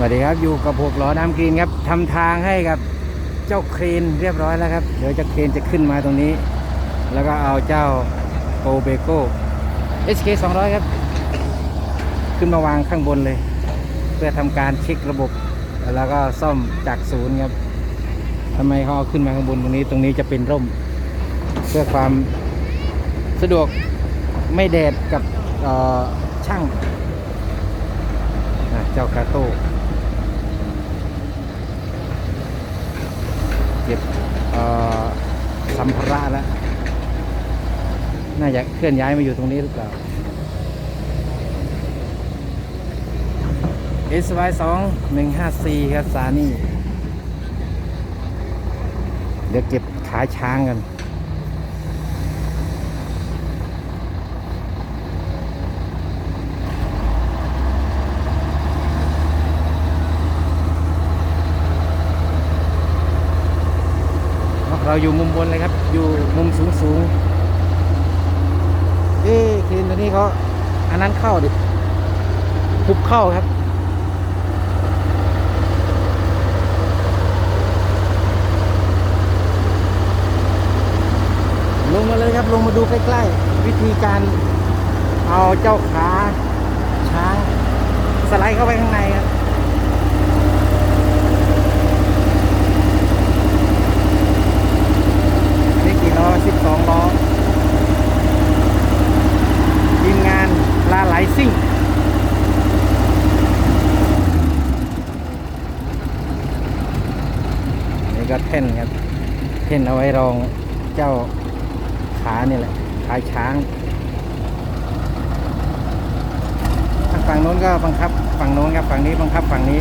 สวัสดีครับอยู่กับหกล้อน้ำกรีนครับทำทางให้กับเจ้าเครนเรียบร้อยแล้วครับ เดี๋ยวจ้าเครนจะขึ้นมาตรงนี้ แล้วก็เอาเจ้าโกเบโก้ HK 200 ครับ ขึ้นมาวางข้างบนเลย เพื่อทำการเช็คระบบ แล้วก็ซ่อมจากศูนย์ครับทำไมเขาเอาขึ้นมาข้างบนตรงนี้ตรงนี้จะเป็นร่ม เพื่อความสะดวกไม่แดดกับเออช่างอะเจ้ากาโต้ เก็บสัมภาระแล้ว น่าจะเคลื่อนย้ายมาอยู่ตรงนี้หรือเปล่า SY 2 1 5 4 ครับสานี่ เดี๋ยวเก็บขาช้างกัน เราอยู่มุมบนเลยครับ อยู่มุมสูงสูงเอ๊ะคืนตัวนี้เขาอันนั้นเข้าดิหุบเข้าครับลงมาเลยครับลงมาดูใกล้ๆ วิธีการเอาเจ้าขาช้างสไลด์เข้าไปข้างในครับ นี่กี่ล้อ12ล้อทีมงานลาไหลซิ่งนี่ก็เท่นครับเท่นเอาไว้รองเจ้าขาเนี่ยแหละขาช้างฝั่งโน้นก็บังคับ ฝั่งโน้นครับฝั่งนี้บังคับฝั่งนี้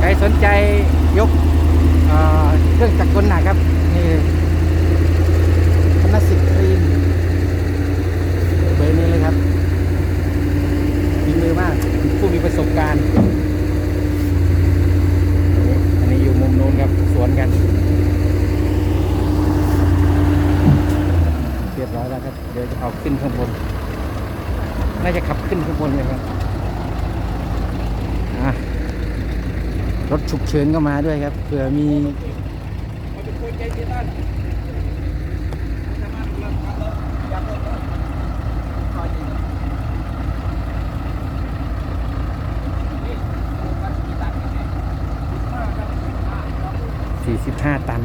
ใคร สนใจยกเเครื่องจักรกลหนักครับ นี่ธนสิทธิ์ครีมเบอร์นี้เลยครับฝีมือมาก ผู้มีประสบการณ์ อันนี้อยู่มุมโน้นครับสวนกัน เรียบร้อยแล้วครับ เดี๋ยวจะเอาขึ้นข้างบน น่าจะขับขึ้นข้างบนเลยครับอะ รถฉุกเฉินก็มาด้วยครับเผื่อมีสี่สิบห้าตัน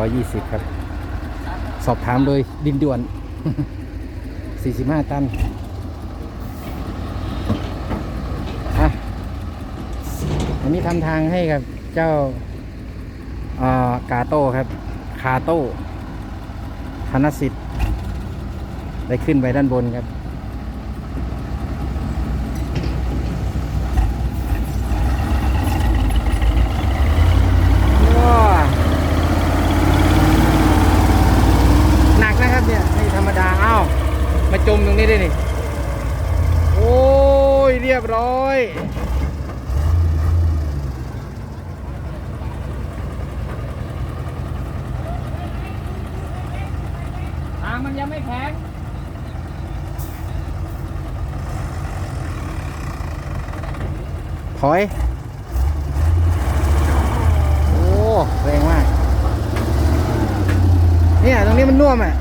120 ครับ สอบถามเลยดินด่วน 45 ตันอันนี้ทำทางให้ครับ เจ้าากาโต้ครับ คาโต้ธนสิทธิ์ ได้ขึ้นไปด้านบนครับ ทางมันยังไม่แข็งถอย โอ้ แรงมาก เนี่ย ตรงนี้มันน่วมอะ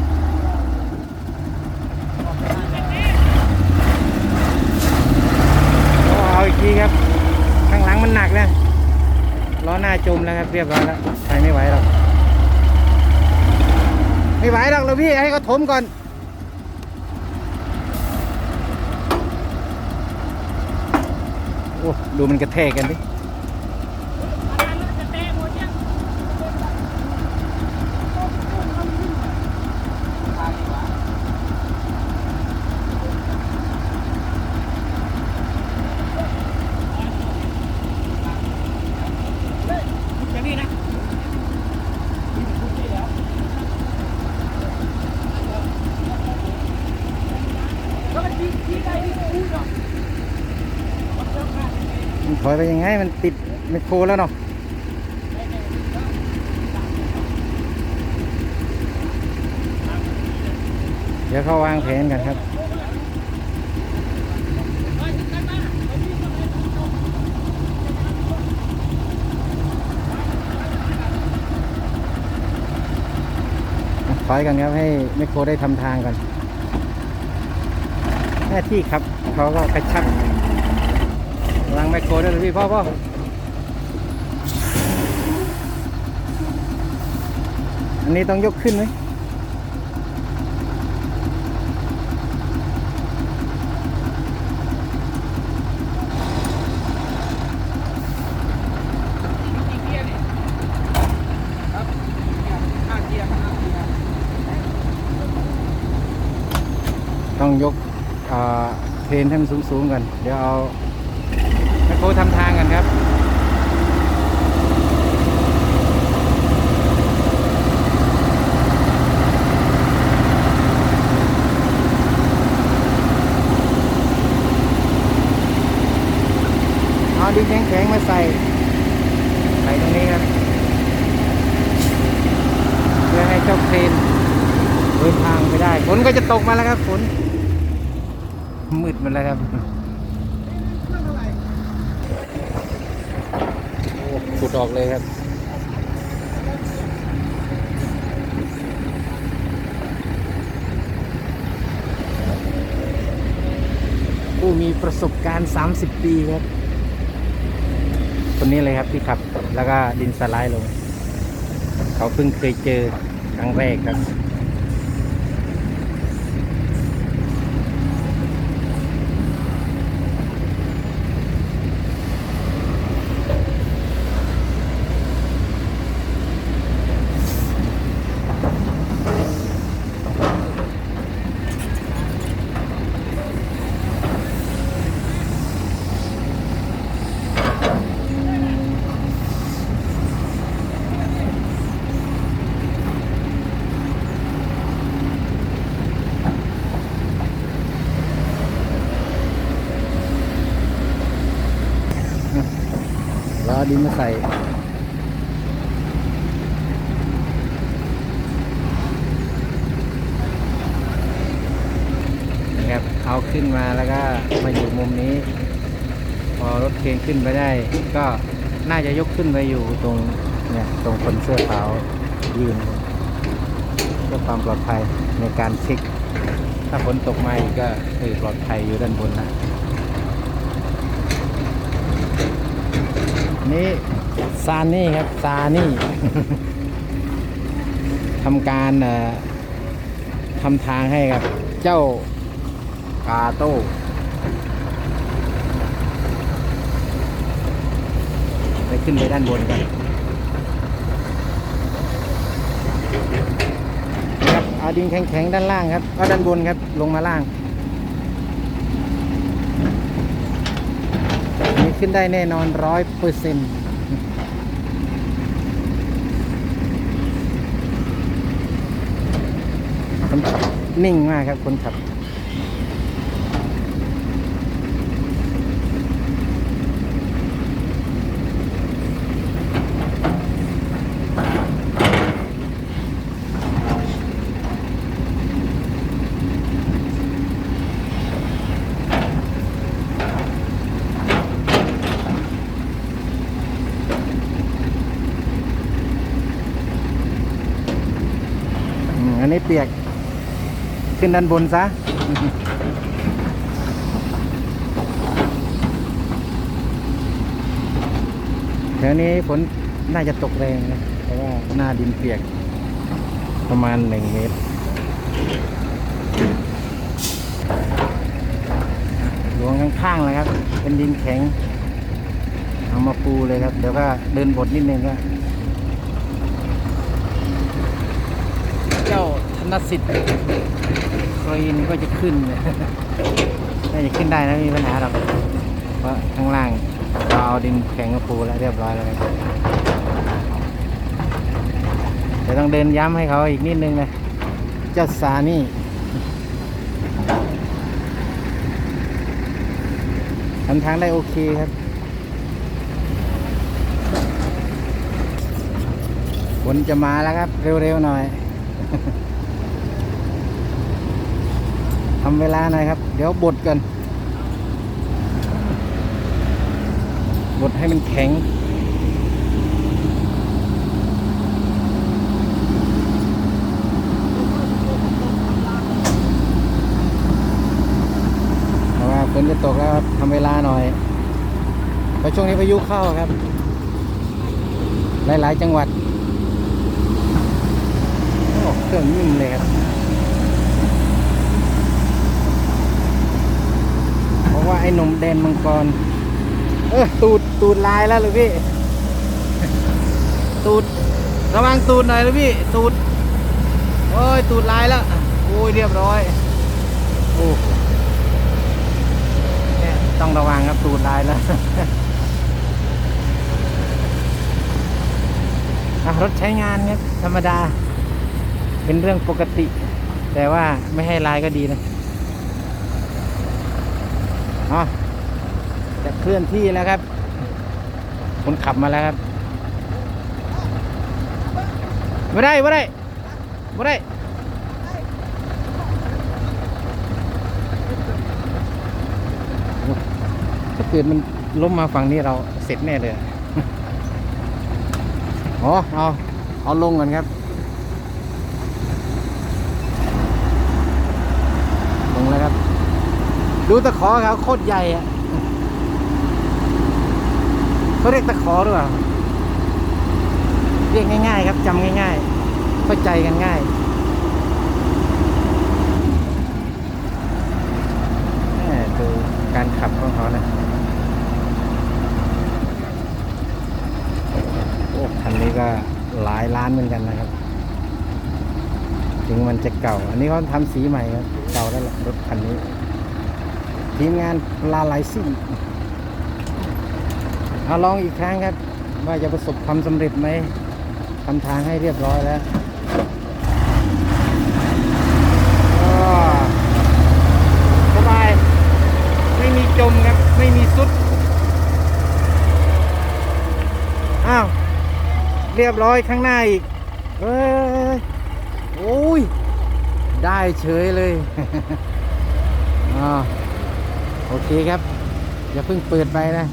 โอ้ เอาอีกทีครับ ข้างหลังมันหนักนะล้อหน้าจมแล้วครับเรียบร้อยแล้วไปไม่ไหวหรอกไม่ไหวหรอกเราพี่ให้เขาถมก่อนโอ้ดูมันกระแทกกันดิ อยไปยังไงมันติดไมโครแล้วเนาะเดี๋ยวเขาวางแผนกันครับถอยกันครับให้ไมโครได้ทำทางกัน หน้าที่ครับเขาก็กระชับ วางไมคโครด้วยพี่พ่อพ่ออันนี้ต้องยกขึ้นไหมต้องยกเอ่อเพนให้มันสูงๆกัน เดี๋ยวเอา ทำทางกันครับเอาดินแข็งๆมาใส่ ใส่ตรงนี้ครับ เพื่อให้เจ้าเครนเดินทางไปได้ ฝนก็จะตกมาแล้วครับฝนมืดมาแล้วครับโอ้ ขุดออกเลยครับผู้มีประสบการณ์ 30 ปีครับ คนนี้เลยครับที่ขับ แล้วก็ดินสไลด์ลง เขาเพิ่งเคยเจอครั้งแรกครับ ดินมาใส่นะครับเอาขึ้นมาแล้วก็มาอยู่มุมนี้ พอรถเคนขึ้นไปได้ ก็น่าจะยกขึ้นไปอยู่ตรงเนี่ยตรงคนเสื้อขาวยืนเพื่อความปลอดภัยในการเช็คถ้าฝนตกมาอีกก็เออปลอดภัยอยู่ด้านบนนะ นี่ซานี่ครับซานี่ทำการทำทางให้กับ เจ้ากาโต้ไปขึ้นไปด้านบนกันครับเอาดินแข็งๆด้านล่างครับเอาด้านบนครับลงมาล่างนี่ ขึ้นได้แน่นอนร้อยเปอร์เซ็นต์นิ่งมากครับคนขับ นนี้เปียก ขึ้นด้านบนซะ แถวนี้ฝนน่าจะตกแรงนะ เพราะว่าหน้าดินเปียก ประมาณหนึ่งเมตรหลวงข้างๆเลยครับ เป็นดินแข็ง เอามาปูเลยครับ เดี๋ยวก็เดินบดนิดนึงก็ นสิทธิ์ครีนก็จะขึ้นน่าจะขึ้นได้นะมีปัญหาหรอกเพราะข้างล่างเราเอาดินแข็งกับปูแล้วเรียบร้อยแล้วเดี๋ยวต้องเดินย้ำให้เขาอีกนิดนึงนะเจ้าสานี่ทำทางได้โอเคครับฝนจะมาแล้วครับ เร็วๆหน่อย ทำเวลาหน่อยครับ เดี๋ยวบดกัน บดให้มันแข็ง เพราะว่าฝนจะตกแล้วครับทำเวลาหน่อยเพราะช่วงนี้พายุเข้าครับ หลาย ๆ จังหวัดโอ้เครื่องนิ่มเลยครับ ราะว่าไอ้หนมแดนมังกร เออตูดตูดลายแล้วเลยพี่ ตูดระวังตูดหน่อยเลยพี่ตูดโอ้ยตูดลายแล้วโอ้ยเรียบร้อยโอ้เนี่ยต้องระวังครับตูดลายแล้วอะรถใช้งานครับธรรมดา เป็นเรื่องปกติ แต่ว่าไม่ให้ลายก็ดีนะ อ๋อจะเคลื่อนที่แล้วครับ คนขับมาแล้วครับไม่ได้ไม่ได้ไม่ได้ถ้าเกิดมันล้มมาฝั่งนี้เราเสร็จแน่เลย อ๋อ เอา เอาลงก่อนครับ ลงแล้วครับ ดูตะขอเขาโคตรใหญ่อะเขาเรียกตะขอหรือเปล่า เรียกง่ายๆ ครับจำง่ายๆ เข้าใจกันง่ายดูการขับของเขานะโอ้คันนี้ก็หลายล้านเหมือนกันนะครับ ถึงมันจะเก่า อันนี้เขาทำสีใหม่ครับ เก่าแล้วรถคันนี้ ทีมงานลาไลซิ่งเอาลองอีกครั้งครับ ว่าจะประสบความสำเร็จไหมทำทางให้เรียบร้อยแล้วสบาย ไม่มีจมครับ ไม่มีสุด อ้าว เรียบร้อยข้างหน้าอีกเอ้ย โอ้ย ได้เฉยเลย อ่า โอเคครับ อย่าเพิ่งเปิดไปนะ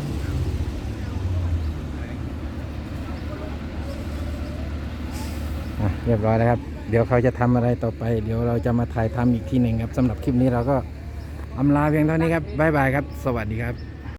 เรียบร้อยแล้วครับ เดี๋ยวเขาจะทำอะไรต่อไป เดี๋ยวเราจะมาถ่ายทำอีกทีหนึ่งครับสำหรับคลิปนี้เราก็อำลาเพียงเท่านี้ครับบ๊ายบายครับ สวัสดีครับ